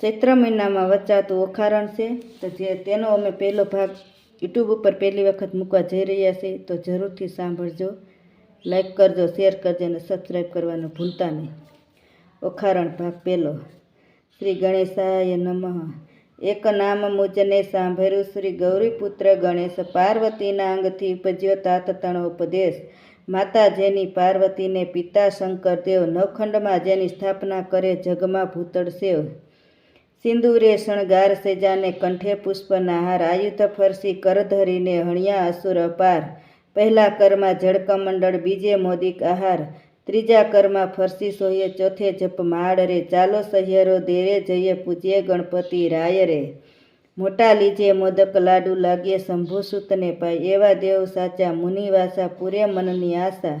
ચૈત્ર મહિનામાં વચાતું ઓખારણ છે, તો જે તેનો અમે પહેલો ભાગ યુટ્યુબ ઉપર પહેલી વખત મૂકવા જઈ રહ્યા છીએ, તો જરૂરથી સાંભળજો, લાઈક કરજો, શેર કરજો અને સબસ્ક્રાઈબ કરવાનું ભૂલતા નહીં. ઓખારણ ભાગ પહેલો. શ્રી ગણેશાય નમઃ. એક નામ મુજને સાંભળ્યું શ્રી ગૌરીપુત્ર ગણેશ પાર્વતીના અંગથી ઉપજ્યો તાત તણો ઉપદેશ. માતા જેની પાર્વતીને પિતા શંકરદેવ નવખંડમાં જેની સ્થાપના કરે જગમાં ભૂતળ સેવ. સિંદૂરે શણગાર સેજાને કંઠે પુષ્પનાહાર, આયુધ ફરસી કર ધરીને હણિયા અસુર અપાર. પહેલા કરમાં જળકમંડળ બીજે મોદિક આહાર. ત્રીજા કરમાં ફરસી સોયે, ચોથે જપ માળ રે. ચાલો સહિયરો દેરે જઈએ પૂજ્ય ગણપતિ રાય રે. મોટા લીજે મોદક લાડુ લાગે શંભુ સૂતને પાય. એવા દેવ સાચા મુનિવાસા, પૂરે મનની આશા.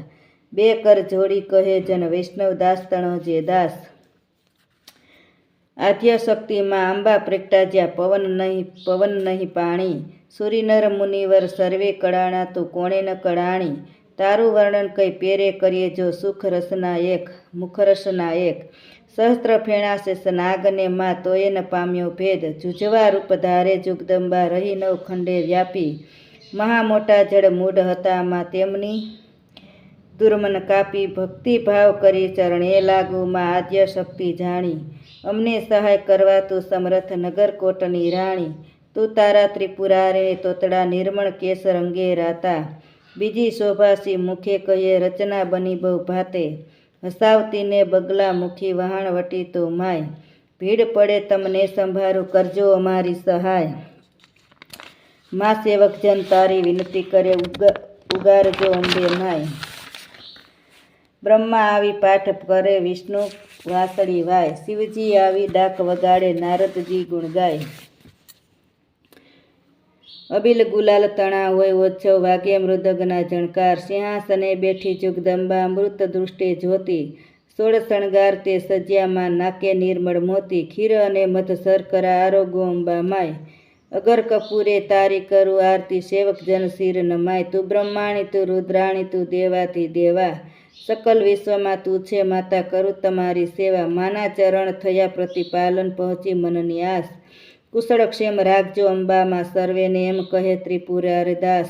બે કર જોડી કહે જન વૈષ્ણવ દાસ તણો જે દાસ. આદ્ય શક્તિમાં આંબા પ્રગટાજ્યા, પવન નહીં પવન નહીં પાણી. સૂરીનર મુનિવર સર્વે કળાણા તું કોણે ન કળાણી તારું વર્ણન કઈ પેરે કરીએ જો સુખ રસના એક મુખરસના એક. સહસ્ત્ર ફેણાશે સ્નાગને માં તોય ન પામ્યો ભેદ. જુજવા રૂપ ધારે જુગદંબા રહી નવ ખંડે વ્યાપી. મહા મોટા જળ મૂઢ હતા માં તેમની. દુર્મન કાપી ભક્તિભાવ કરી ચરણે લાગુમાં આદ્ય શક્તિ જાણી. અમને સહાય કરવા તું સમરથ નગરકોટની રાણી. તું તારા ત્રિપુરારે તોતડા નિર્મળ કેસર અંગે રાતા. બીજી શોભાસી મુખે કહીએ રચના બની બહુ ભાતે. હસાવતીને બગલા મુખી વહાણ વટી તો માય. ભીડ પડે તમને સંભારું કરજો અમારી સહાય. મા સેવક જન તારી વિનંતી કરે ઉગ- ઉગારજો અંબે માય. બ્રહ્મા આવી પાઠ કરે વિષ્ણુ વાસળી વાય. શિવજી આવી ડાક વગાડે, નારદજી ગુણ ગાય. અબિલ ગુલાલ તણા હોય ઓછવ વાગે મૃદગના જણકાર સિંહાસને બેઠી જુગદંબા મૃત દૃષ્ટે જ્યોતિ સોળ શણગાર તે સજ્યામાં નાકે નિર્મળ મોતી. ખીર અને મધ શર્કરા, આરોગો અંબા માય. અગર કપૂરે તારી કરું આરતી, સેવક જન શિર નમાય. તું બ્રહ્માણી, તું રુદ્રાણી, તું દેવાથી દેવા. સકલ વિશ્વમાં તું છે, માતા કરું તમારી સેવા. માના ચરણ થયા પ્રતિપાલન પહોંચી મનની આસ. કુશળ ક્ષેમ રાખજો અંબામાં, સર્વેને એમ કહે ત્રિપુરારદાસ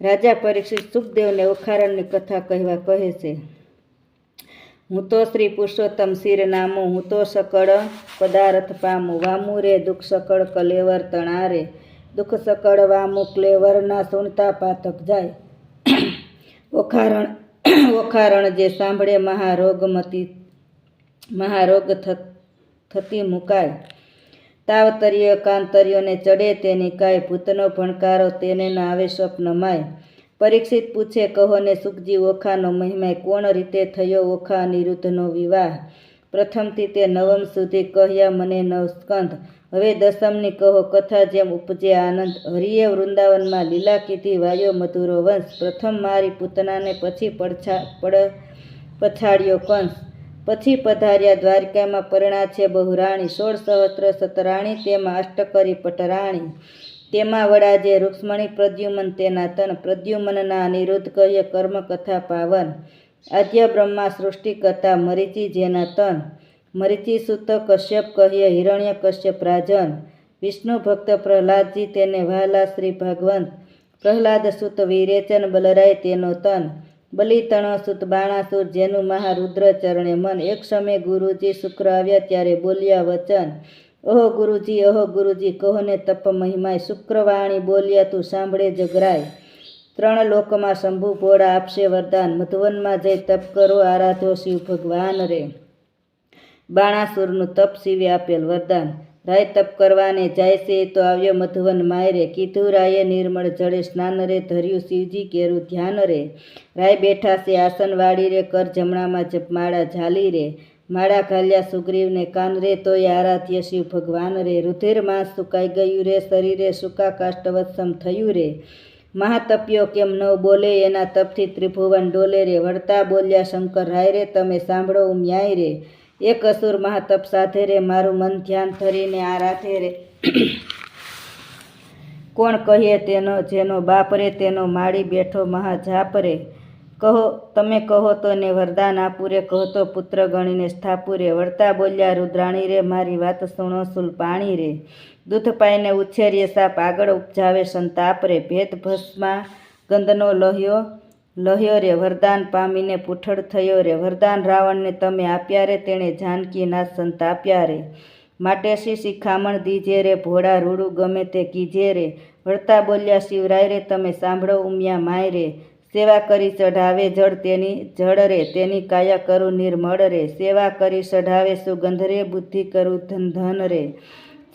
રાજા પરીક્ષિત સુખદેવને ઓખારણની કથા કહેવા કહે છે. હું તો શ્રી પુરુષોત્તમ શિર નામો હું તો સકળ પદાર્થ પામું. વામું રે, દુઃખ સકળ કલેવર તણારે. દુઃખ સકળ વામુ, ક્લેવરના સુનતા પાતક જાય. ઓખારણ ઓખારણ જે સાંભળે મહારોગમતી મહારોગ થતી મુકાય. તાવતર્ય, કાંતર્યોને ચડે તેની કાય ભૂતનો ભણકારો તેને ના આવે સ્વપ્નમાય પરીક્ષિત પૂછે, કહો ને સુખજી ઓખાનો મહિમાય કોણ રીતે થયો ઓખા અનિરુદ્ધનો વિવાહ? પ્રથમથી તે નવમ સુધી કહ્યા મને નવ સ્કંદ હવે દસમની કહો કથા જેમ ઉપજે આનંદ. હરિએ વૃંદાવનમાં લીલા કીધી, વાયો મધુરો વંશ, પ્રથમ મારી પૂતનાને પછી પડછા, પડ, પછાડ્યો કંસ. પછી પધાર્યા દ્વારકામાં પરણા છે બહુરાણી, સોળ સહસ્ત્ર સતરાણી, તેમાં અષ્ટકરી પટરાણી. તેમાં વડા જે રૂક્ષ્મણી પ્રદ્યુમન તેના તન, પ્રદ્યુમનના અનિરુદ્ધ કહ્ય કર્મ કથા પાવન. આદ્ય બ્રહ્મા સૃષ્ટિ કરતા મરીચી જેના તન. મરીચી સુત કશ્યપ કહ્ય હિરણ્ય કશ્યપ રાજન. વિષ્ણુ ભક્ત પ્રહલાદજી તેને વહાલા શ્રી ભગવંત. પ્રહલાદ સુત વિરેચન બલરાય તેનો તન. બલિતણ સુત બાણાસુર જેનું મહારુદ્ર ચરણે મન. એક સમય ગુરુજી શુક્ર આવ્યા ત્યારે બોલ્યા વચન. ઓહો ગુરુજી ઓહો ગુરુજી કહો ને તપ મહિમાય. શુક્રવાણી બોલ્યા તું સાંભળે જગરાય. ત્રણ લોકમાં શંભુ ભોળા આપશે વરદાન. મધુવનમાં જઈ તપ કરો, આરાધો શિવ ભગવાન રે. બાણાસુરનું તપ શિવે આપેલ વરદાન. રાય તપ કરવાને જાય છે તો આવ્યો મધુવન માયરે કીધું, રાયે નિર્મળ જળે સ્નાન રે, ધર્યું શિવજી કેરું ધ્યાન રે. રાય બેઠા છે આસન વાળી રે, કર જમણામાં જપમાળા ઝાલી રે. માળા ઘાલ્યા સુગ્રીવને કાન રે, તોય આરાધ્ય શિવ ભગવાન રે. રુધિર માંસ સુકાઈ ગયું રે, શરીરે સુકા કાષ્ટવત્સમ થયું રે. મહાતપ્યો કેમ ન બોલે, એના તપથી ત્રિભુવન ડોલે રે. વળતા બોલ્યા, શંકર રાય રે, તમે સાંભળો ઉમ્યાય રે. એક અસુર મહાતપ સાથે રે, મારું મન ધ્યાન ધરીને આ રાધે રે. કોણ કહીએ તેનો, જેનો બાપ રે, તેનો માળી બેઠો મહાજાપ રે. કહો, તમે કહો તો ને વરદાન આપું રે, કહો તો પુત્ર ગણીને સ્થાપું રે. વળતા બોલ્યા, રુદ્રાણી રે, મારી વાત સુણો સુલ પાણી રે. દૂધ પાઈને ઉછેરીએ, સાપ આગળ ઉપજાવે, સંતાપ રે. ભેદ ભસ્મા ગંધનો લહ્યો લહ્યો રે, વરદાન પામીને પૂઠળ થયો રે. વરદાન રાવણને તમે આપ્યા રે, તેણે જાનકીના સંતાપ્યા રે. માટે શી શિખામણ દીજે રે, ભોળા રૂડું ગમે તે કીજે રે. વળતા બોલ્યા, શિવરાય રે, તમે સાંભળો, ઉમિયા માય રે. સેવા કરી ચઢાવે જળ તેની, જળ રે, તેની કાયા કરું નિર્મળ રે. સેવા કરી ચઢાવે સુગંધ રે, બુદ્ધિ કરું ધન ધન રે.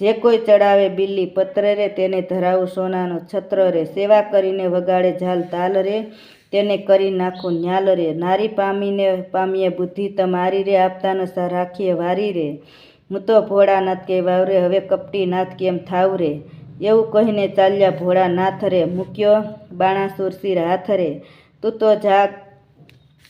જે કોઈ ચડાવે બિલ્લી પત્ર રે, તેને ધરાવું સોનાનો છત્ર રે. સેવા કરીને વગાડે ઝાલ તાલ રે. તેને કરી નાખું. ન્યાલ રે. નારી પામીને, પામીએ બુદ્ધિ તમારી રે આપતા નશા રાખીએ વારી રે. હું તો ભોળાનાથ કહેવાવ રે, હવે કપટી નાથ કેમ થાવ રે? એવું કહીને ચાલ્યા ભોળાનાથ રે. મૂક્યો બાણાસુર શિર હાથ રે. તું તો જાગ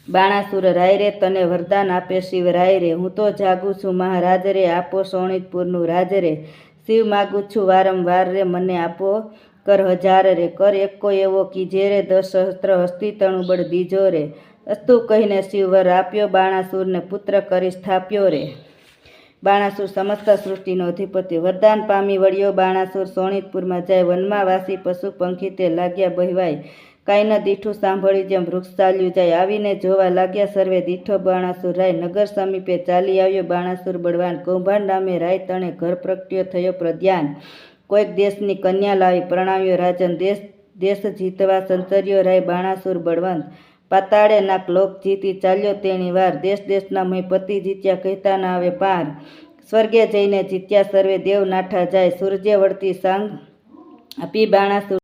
બાણાસુર રાય રે, તને વરદાન આપે શિવ રાય રે. હું તો જાગું છું મહારાજ રે, આપો સોણિતપુરનું રાજ રે. શિવ માગું છું વારંવાર રે, મને આપો કર હજાર રે, કર એકો એવો કીજે રે દસ સહસ્ત્ર હસ્તી તણું બળ દીજો રે. અસ્તુ કહીને શિવવર આપ્યો બાણાસુરને પુત્ર કરી સ્થાપ્યો રે. બાણાસુર સમસ્ત સૃષ્ટિનો અધિપતિ. વરદાન પામી વળ્યો બાણાસુર સોણિતપુરમાં જાય વનમાં વાસી પશુ પંખી તે લાગ્યા બહેવાય. કાંઈ ન દીઠું સાંભળી જેમ વૃક્ષ ચાલ્યું જાય. આવીને જોવા લાગ્યા સર્વે દીઠો બાણાસુર રાય નગર સમીપે ચાલી આવ્યો બાણાસુર બળવાન કૌભાંડ નામે રાય તણે ઘર પ્રગટ્યો થયો પ્રધ્યાન કોઈક દેશની કન્યા લાવી પ્રણાવ્યો રાજન દેશ દેશ જીતવા સંચર્યો રાય બાણાસુર બળવંત. પાતાળે નાક લોક જીતી ચાલ્યો તેણી વાર. દેશ દેશના મય પતિ જીત્યા કહેતા ના આવે પાર. સ્વર્ગે જઈને જીત્યા સર્વે દેવ નાઠા જાય. સૂરજે વળતી સાંગ આપી બાણાસુર